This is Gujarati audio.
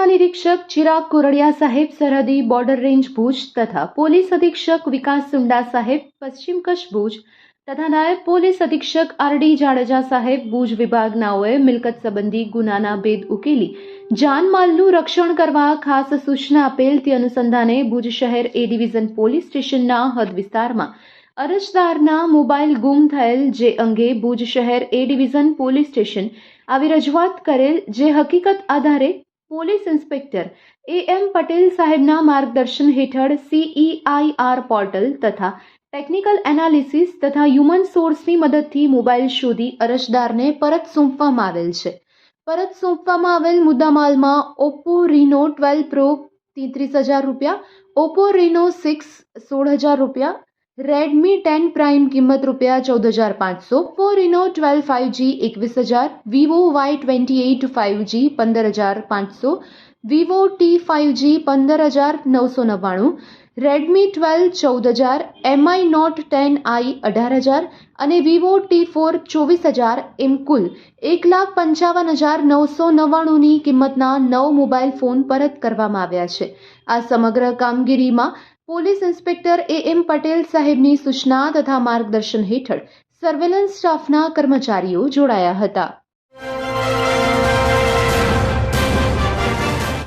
મહાનિરીક્ષક ચિરાગ કોરડિયા સાહેબ સરહદી બોર્ડર રેન્જ ભુજ તથા પોલીસ અધિક્ષક વિકાસ સુંડા સાહેબ પશ્ચિમ કચ્છ ભુજ તથા નાયબ પોલીસ અધિક્ષક આર ડી જાડેજા સાહેબ ભુજ વિભાગનાઓએ મિલકત સંબંધી ગુનાના ભેદ ઉકેલી જાનમાલનું રક્ષણ કરવા ખાસ સૂચના આપેલ તે અનુસંધાને ભુજ શહેર એ ડિવિઝન પોલીસ સ્ટેશનના હદ વિસ્તારમાં અરજદારના મોબાઈલ ગુમ થયેલ જે અંગે ભુજ શહેર એ ડિવિઝન પોલીસ સ્ટેશન આવી રજૂઆત કરેલ જે હકીકત આધારે police inspector A M Patel સાહેબના માર્ગદર્શન હેઠળ સીઈઆઈઆર પોર્ટલ તથા ટેકનિકલ એનાલિસિસ તથા હ્યુમન સોર્સની મદદથી મોબાઈલ શોધી અરજદારને પરત સોંપવામાં આવેલ છે. પરત સોંપવામાં આવેલ મુદ્દામાલમાં ઓપ્પો રીનો ટ્વેલ્વ પ્રો તેત્રીસ હજાર રૂપિયા, ઓપ્પો રીનો સિક્સ સોળ હજાર રૂપિયા રેડમી ટેન પ્રાઇમ કિંમત રૂપિયા ચૌદ હજાર પાંચસો ફોર ઇનો ટ્વેલ્વ ફાઇવ જી એકવીસ હજાર Vivo Y twenty eight five G પંદર હજાર પાંચસો વિવો ટી ફાઇવ જી પંદર હજાર નવસો નવ્વાણું રેડમી ટ્વેલ્વ ચૌદ હજાર એમઆઈ નોટ ટેન આઈ અઢાર હજાર અને વિવો ટી ફોર ચોવીસ હજાર એમ કુલ એક લાખ પંચાવન હજાર નવસો નવ્વાણુંની કિંમતના નવ મોબાઈલ ફોન પરત કરવામાં આવ્યા છે. આ સમગ્ર કામગીરીમાં police inspector A M Patel સાહેબની સૂચના તથા માર્ગદર્શન હેઠળ સર્વેલન્સ સ્ટાફના કર્મચારીઓ જોડાયા હતા.